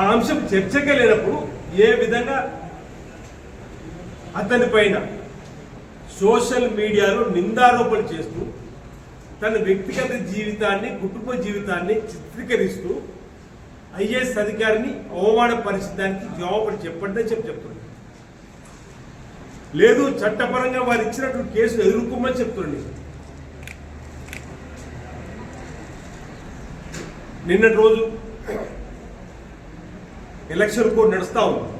ఆ అంశం చర్చకే లేనప్పుడు ఏ విధంగా అతని పైన సోషల్ మీడియాలో నిందారోపణలు చేస్తూ తన వ్యక్తిగత జీవితాన్ని కుటుంబ జీవితాన్ని చిత్రీకరిస్తూ ఐఏఎస్ అధికారిని అవమానపరిచడానికి జవాబులు చెప్పండి చెప్పి చెప్తున్నాడు లేదు చట్టపరంగా వారు ఇచ్చినటువంటి కేసులు ఎదుర్కోమని చెప్తుంది నిన్నటి రోజు ఎలక్షన్ కూడా నడుస్తూ ఉంది.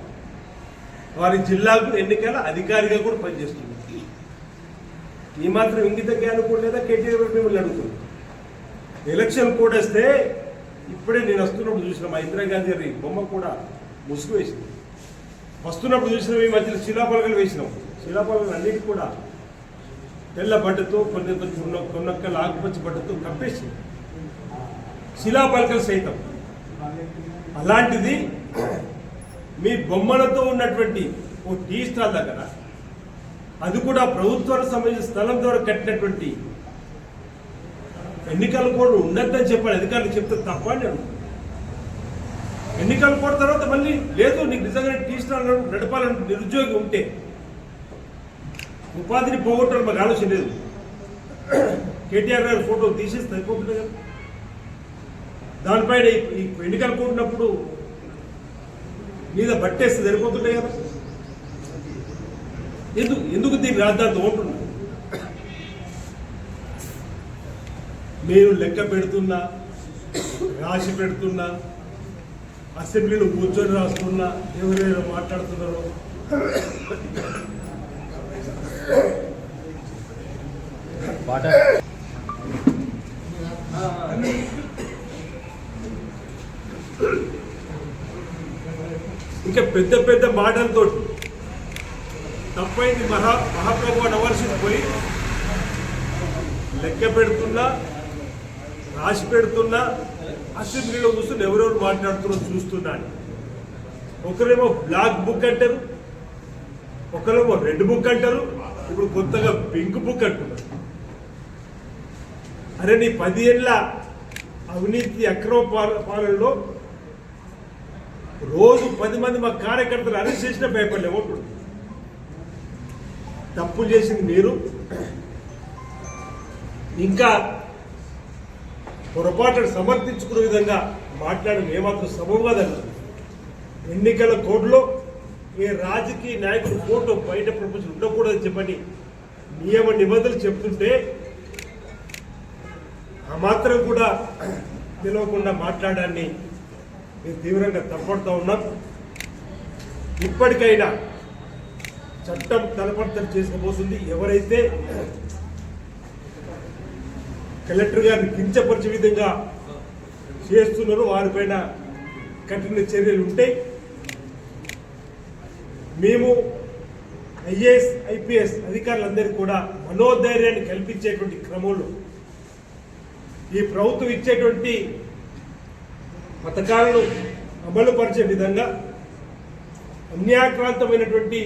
వారి జిల్లాకు ఎన్నికల అధికారిగా కూడా పనిచేస్తుంది. ఈ మాత్రం ఇంగిత జ్ఞానం కూడా లేదా కేటీఆర్ మిమ్మల్ని అడుగుతుంది ఎలక్షన్ కూడా వస్తే ఇప్పుడే నేను వస్తున్నప్పుడు చూసిన మా ఇందిరాగాంధీ గారి బొమ్మ కూడా ముసుగు వేసింది. వస్తున్నప్పుడు చూసిన ఈ మధ్యలో శిలాపలకలు వేసినాం. శిలాపలకలు అన్నిటి కూడా తెల్ల బట్టతో కొన్ని కొన్న కొన్నక్కల ఆకుపచ్చ బట్టతో కప్పేసి శిలాపలకలు సైతం. అలాంటిది మీ బొమ్మలతో ఉన్నటువంటి ఓ టీ స్టాల్ దగ్గర అది కూడా ప్రభుత్వానికి సంబంధించిన స్థలం ద్వారా కట్టినటువంటి ఎన్నికల కోడ్ ఉండద్దని చెప్పాలి అధికారులు చెప్తే తప్ప నేను ఎన్నికల కోడ్ తర్వాత మళ్ళీ లేదు నీకు నిజంగా టీ స్టాల్ నడపాలని నిరుద్యోగి ఉంటే ఉపాధిని పోగొట్టాలని మాకు ఆలోచన లేదు. కేటీఆర్ గారి ఫోటో తీసేస్తే తగ్గిపోతుంది కదా దానిపైన ఈ- ఈ ఎన్నికలు కూడినప్పుడు మీద బట్టేస్తే సరిపోతుంటాయి కదా? ఎందుకు ఎందుకు దీన్ని రాద్దాంతో ఉంటుంది నేను లెక్క పెడుతున్నా రాసి పెడుతున్నా అసెంబ్లీలో కూర్చొని రాస్తున్నా ఎవరైనా మాట్లాడుతున్నారో? ఇంకా పెద్ద పెద్ద మాటలతో తప్పైంది మహా మహాప్రభు అని అవర్సింది పోయి లెక్క పెడుతున్నా రాసి పెడుతున్నా అసెంబ్లీలో కూర్చొని ఎవరెవరు మాట్లాడుతున్నారో చూస్తున్నాను ఒకరేమో బ్లాక్ బుక్ అంటారు ఒకరేమో రెడ్ బుక్ అంటారు ఇప్పుడు కొత్తగా పింక్ బుక్ అంటున్నారు. అరే నీ పది ఏళ్ళ అవినీతి అక్రమ పాల- పాలనలో రోజు పది మంది మా కార్యకర్తలు అరెస్ట్ చేసిన పేపర్లు ఎవరు తప్పులు చేసింది మీరు. ఇంకా పొరపాటును సమర్థించుకునే విధంగా మాట్లాడడం ఏమాత్రం సబబు ఎన్నికల కోడ్లో ఏ రాజకీయ నాయకుడు ఫోటో బయట ప్రపంచం ఉండకూడదని చెప్పని నియమ నిబంధనలు చెప్తుంటే ఆ మాత్రం కూడా తెలియకుండా మాట్లాడాన్ని మేము తీవ్రంగా తప్పడుతూ ఉన్నాం. ఇప్పటికైనా చట్టం తలపడతలు చేసుకోబోతుంది. ఎవరైతే కలెక్టర్ గారిని కించపరిచే విధంగా చేస్తున్నారో వారిపైన కఠిన చర్యలు ఉంటాయి మేము ఐఏఎస్ ఐపీఎస్ అధికారులందరికీ కూడా మనోధైర్యాన్ని కల్పించేటువంటి క్రమంలో ఈ ప్రభుత్వం ఇచ్చేటువంటి పథకాలను అమలుపరిచే విధంగా అన్యాక్రాంతమైనటువంటి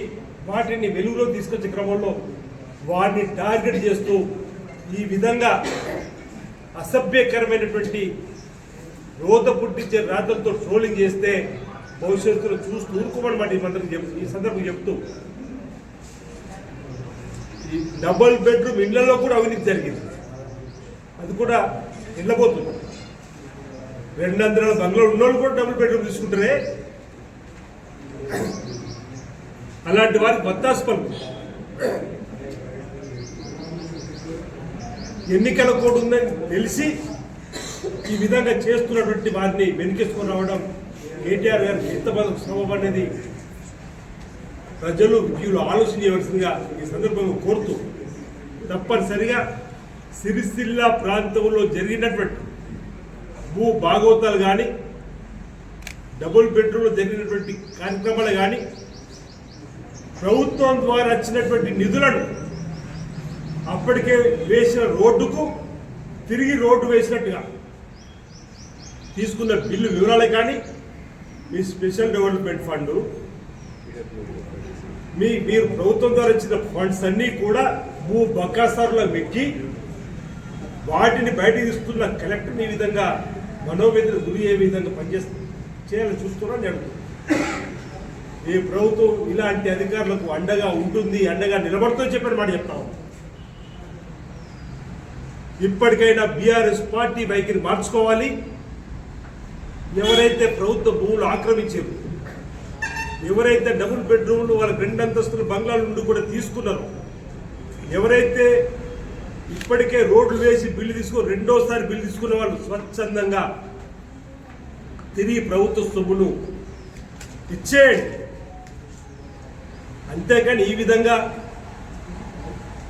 వాటిని వెలుగులో తీసుకొచ్చే క్రమంలో వారిని టార్గెట్ చేస్తూ ఈ విధంగా అసభ్యకరమైనటువంటి రోత పుట్టించే రాతలతో ట్రోలింగ్ చేస్తే భవిష్యత్తులో చూస్తూ ఊరుకోమన్నమాట ఈ మంత్రం ఈ సందర్భం చెప్తూ ఈ డబుల్ బెడ్రూమ్ ఇళ్ళలో కూడా అవినీతి జరిగింది. అది కూడా వెళ్ళబోతుంది రెండు వందల బంగ్లాలు ఉన్నోళ్ళు కూడా డబుల్ బెడ్రూమ్ తీసుకుంటారే? అలాంటి వారికి బత్తాసు పలుకు ఎన్నికల కోడ్ ఉందని తెలిసి ఈ విధంగా చేస్తున్నటువంటి వారిని వెనుకేసుకొని రావడం కేటీఆర్ గారికి ఎంత శ్రమ అనేది ప్రజలు విద్యులు ఆలోచన చేయవలసిందిగా ఈ సందర్భంగా కోరుతూ తప్పనిసరిగా సిరిసిల్ల ప్రాంతంలో జరిగినటువంటి భూ భాగవతాలు కానీ డబుల్ బెడ్రూమ్లో జరిగినటువంటి కార్యక్రమాలు కానీ ప్రభుత్వం ద్వారా వచ్చినటువంటి నిధులను అప్పటికే వేసిన రోడ్డుకు తిరిగి రోడ్డు వేసినట్టుగా తీసుకున్న బిల్లు వివరాలే కానీ మీ స్పెషల్ డెవలప్మెంట్ ఫండ్ మీ మీరు ప్రభుత్వం ద్వారా ఇచ్చిన ఫండ్స్ అన్నీ కూడా భూ బకాసారుల వెక్కి వాటిని బయట ఇస్తున్న కలెక్టర్ని ఈ విధంగా మనోవేదన గురి ఏ విధంగా పనిచేస్తుంది చేయాలని చూస్తున్నా నేను ఈ ప్రభుత్వం ఇలాంటి అధికారులకు అండగా ఉంటుంది అండగా నిలబడుతుందని చెప్పిన మాట చెప్తా ఇప్పటికైనా బీఆర్ఎస్ పార్టీ వైఖరి మార్చుకోవాలి. ఎవరైతే ప్రభుత్వ భూములు ఆక్రమించారు ఎవరైతే డబుల్ బెడ్రూమ్లు వాళ్ళ రెండు అంతస్తులు బంగ్లాల నుండి కూడా తీసుకున్నారో ఎవరైతే ఇప్పటికే రోడ్లు వేసి బిల్లు తీసుకుని రెండోసారి బిల్లు తీసుకున్న వాళ్ళు స్వచ్ఛందంగా. తిరిగి ప్రభుత్వ సొమ్మును ఇచ్చేయండి. అంతేకాని ఈ విధంగా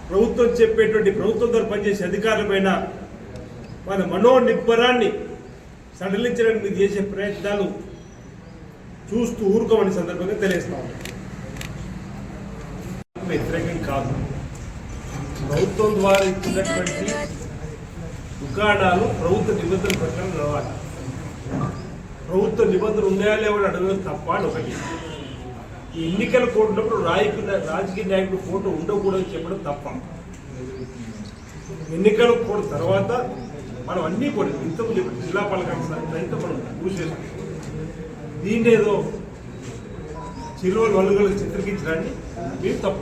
ప్రభుత్వం చెప్పేటువంటి ప్రభుత్వం ద్వారా పనిచేసే అధికారులపైన మన మనోనిబ్బరాన్ని సడలించడానికి మీరు చేసే ప్రయత్నాలు చూస్తూ ఊరుకోమని సందర్భంగా తెలియజేస్తా ఉన్నాం. వ్యతిరేకం కాదు. ప్రభుత్వం ద్వారా ఇచ్చినటువంటి దుకాణాలు ప్రభుత్వ నిబంధనల ప్రకారం నడవాలి ప్రభుత్వ నిబంధనలు ఉన్నాయా లేవని అని అడగడం తప్ప అని ఒకటి. ఈ ఎన్నికల కోడ్ రాజకీయ రాజకీయ నాయకుడు ఫోటో ఉండకూడదని చెప్పడం తప్ప. ఎన్నికల కోడ్ తర్వాత మనం అన్నీ కూడా ఇంతకు జిల్లా పాలక సైతం మనం చూసేస్తాం దీన్ని ఏదో చిరువలు వల్లుగలు చిత్రీకరించడాన్ని మీరు తప్ప